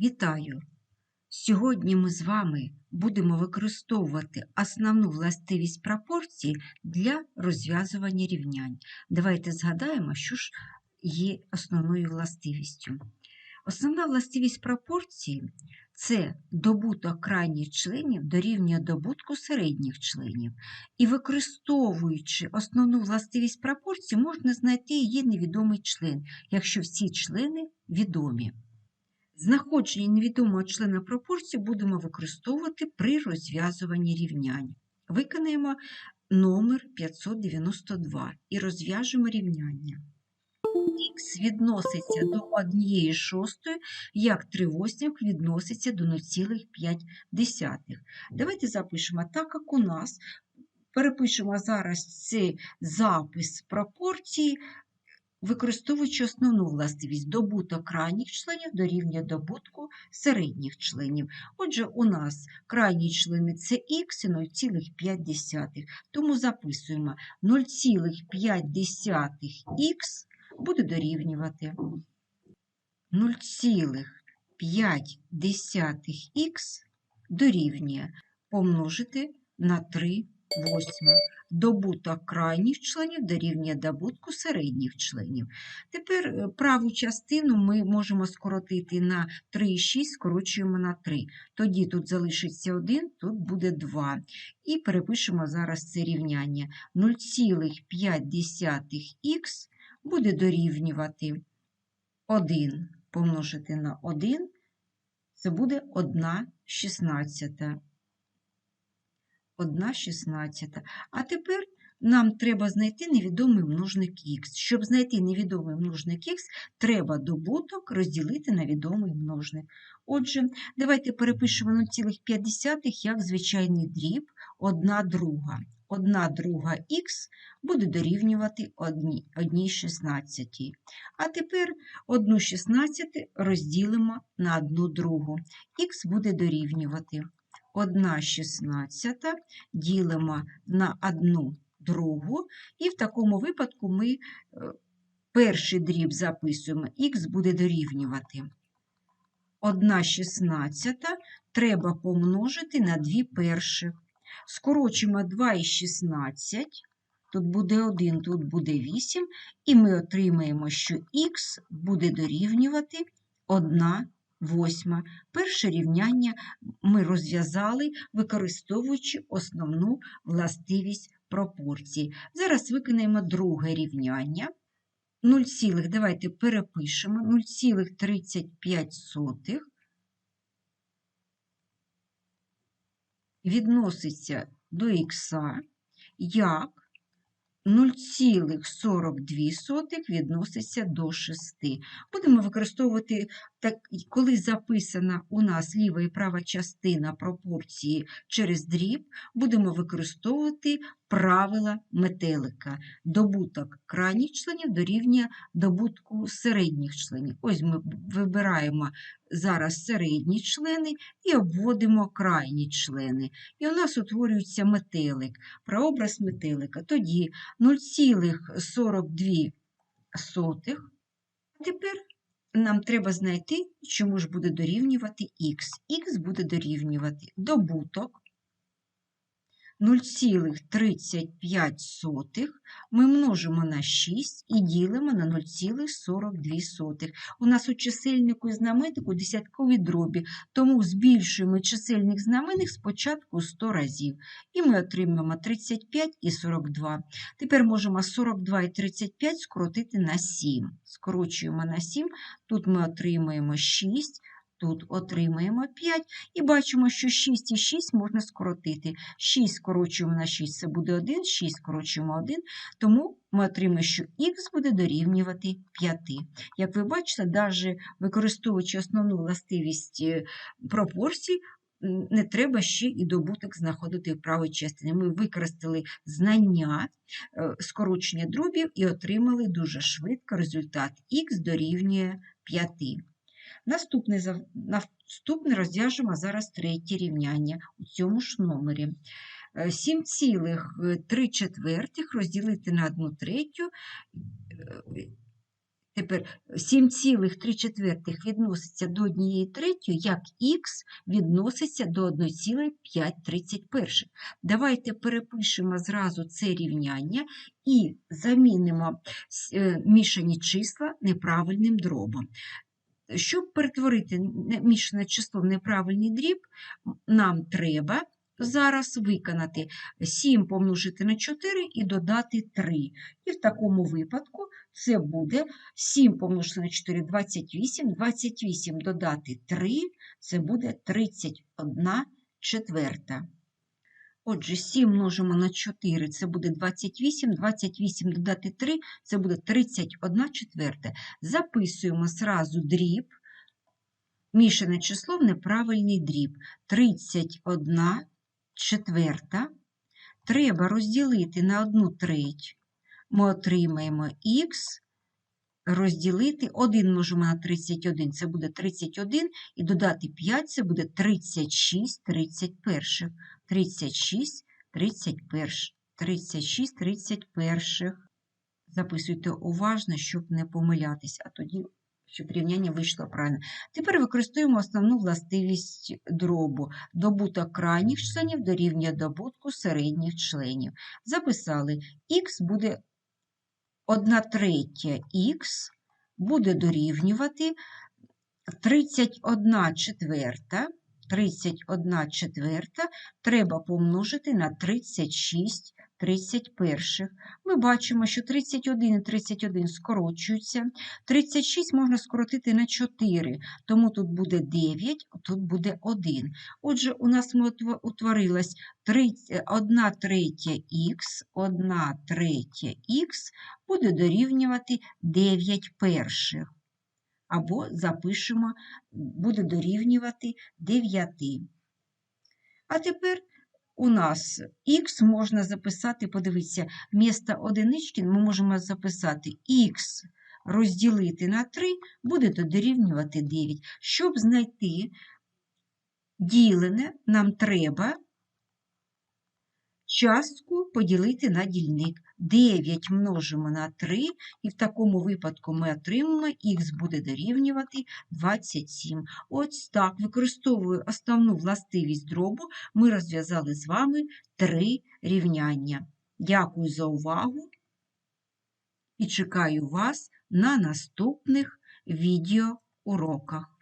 Вітаю! Сьогодні ми з вами будемо використовувати основну властивість пропорції для розв'язування рівнянь. Давайте згадаємо, що ж є основною властивістю. Основна властивість пропорції це добуток крайніх членів дорівнює добутку середніх членів. І використовуючи основну властивість пропорції, можна знайти її невідомий член, якщо всі члени відомі. Знаходження невідомого члена пропорції будемо використовувати при розв'язуванні рівнянь. Виконаємо номер 592 і розв'яжемо рівняння. Х відноситься до 1 шостої, як 3 восьмих відноситься до 0,5. Давайте запишемо так, як у нас. Перепишемо зараз цей запис пропорції, використовуючи основну властивість добуток крайніх членів дорівнює добутку середніх членів. Отже, у нас крайні члени це х і 0,5. Тому записуємо 0,5х буде дорівнювати 0,5х дорівнює помножити на 3 восьмих. Добуток крайніх членів дорівнює добутку середніх членів. Тепер е, праву частину ми можемо скоротити на 3,6, скорочуємо на 3. Тоді тут залишиться 1, тут буде 2. І перепишемо зараз це рівняння. 0,5х буде дорівнювати 1 помножити на 1, це буде 1 шістнадцята. 1 шістнадцята. А тепер нам треба знайти невідомий множник х. Щоб знайти невідомий множник х, треба добуток розділити на відомий множник. Отже, давайте перепишемо 0,5 як звичайний дріб 1 друга. 1 друга х буде дорівнювати 1 шістнадцятій. А тепер 1 шістнадцяти розділимо на 1 другу. Х буде дорівнювати 1 шістнадцята ділимо на 1 другу, і в такому випадку ми е, перший дріб записуємо, х буде дорівнювати. 1 шістнадцята треба помножити на 2 перших. Скорочимо 2 і 16, тут буде 1, тут буде 8, і ми отримаємо, що х буде дорівнювати 1 восьма. Перше рівняння ми розв'язали, використовуючи основну властивість пропорції. Зараз виконаємо друге рівняння. 0, давайте перепишемо 0,35 відноситься до х, як 0,42 відноситься до 6. Будемо використовувати, так, коли записана у нас ліва і права частина пропорції через дріб, будемо використовувати правила метелика. Добуток крайніх членів дорівнює добутку середніх членів. Ось ми вибираємо зараз середні члени і обводимо крайні члени. І у нас утворюється метелик, прообраз метелика. Тоді 0,42. Тепер нам треба знайти, чому ж буде дорівнювати х. Х буде дорівнювати добуток 0,35 ми множимо на 6 і ділимо на 0,42. У нас у чисельнику і знаменнику десяткові дробі, тому збільшуємо чисельник знаменник спочатку 100 разів. І ми отримаємо 35 і 42. Тепер можемо 42 і 35 скоротити на 7. Скорочуємо на 7, тут ми отримаємо 6. Тут отримаємо 5 і бачимо, що 6 і 6 можна скоротити. 6 скорочуємо на 6, це буде 1, 6 скорочуємо 1, тому ми отримаємо, що х буде дорівнювати 5. Як ви бачите, навіть використовуючи основну властивість е, пропорцій, не треба ще і добуток знаходити в правій частині. Ми використали знання е, скорочення дробів і отримали дуже швидко результат х дорівнює 5. Наступне, наступне розв'яжемо зараз третє рівняння у цьому ж номері. 7,3 четвертих розділити на 1 третю Тепер 7,3 відноситься до 1 третьої, як х відноситься до 1,531. Давайте перепишемо зразу це рівняння і замінимо е, мішані числа неправильним дробом. Щоб перетворити не- мішане число в неправильний дріб, нам треба зараз виконати 7 помножити на 4 і додати 3. І в такому випадку це буде 7 помножити на 4 – 28, 28 додати 3 – це буде 31 четверта. Отже, 7 множимо на 4 – це буде 28, 28 додати 3 – це буде 31 четверта. Записуємо зразу дріб, мішане число в неправильний дріб. 31 четверта треба розділити на 1 треть. Ми отримаємо х розділити 1 множимо на 31, це буде 31, і додати 5, це буде 36 31. 36 31. 36 31. Записуйте уважно, щоб не помилятись, а тоді, щоб рівняння вийшло правильно. Тепер використовуємо основну властивість дробу. Добуток крайніх членів дорівнює добутку середніх членів. Записали, х буде 1 третя х буде дорівнювати 31 четверта. 31 четверта треба помножити на 36 31. Ми бачимо, що 31 і 31 скорочуються. 36 можна скоротити на 4, тому тут буде 9, тут буде 1. Отже, у нас утво- утворилась 1 третя х, 1 третя х буде дорівнювати 9 перших. Або запишемо, буде дорівнювати 9. А тепер у нас х можна записати, подивіться, вмісто одинички ми можемо записати х розділити на 3 буде дорівнювати 9. Щоб знайти ділене, нам треба частку поділити на дільник. 9 множимо на 3, і в такому випадку ми отримаємо, х буде дорівнювати 27. Ось так, використовую основну властивість дробу, ми розв'язали з вами три рівняння. Дякую за увагу і чекаю вас на наступних відеоуроках.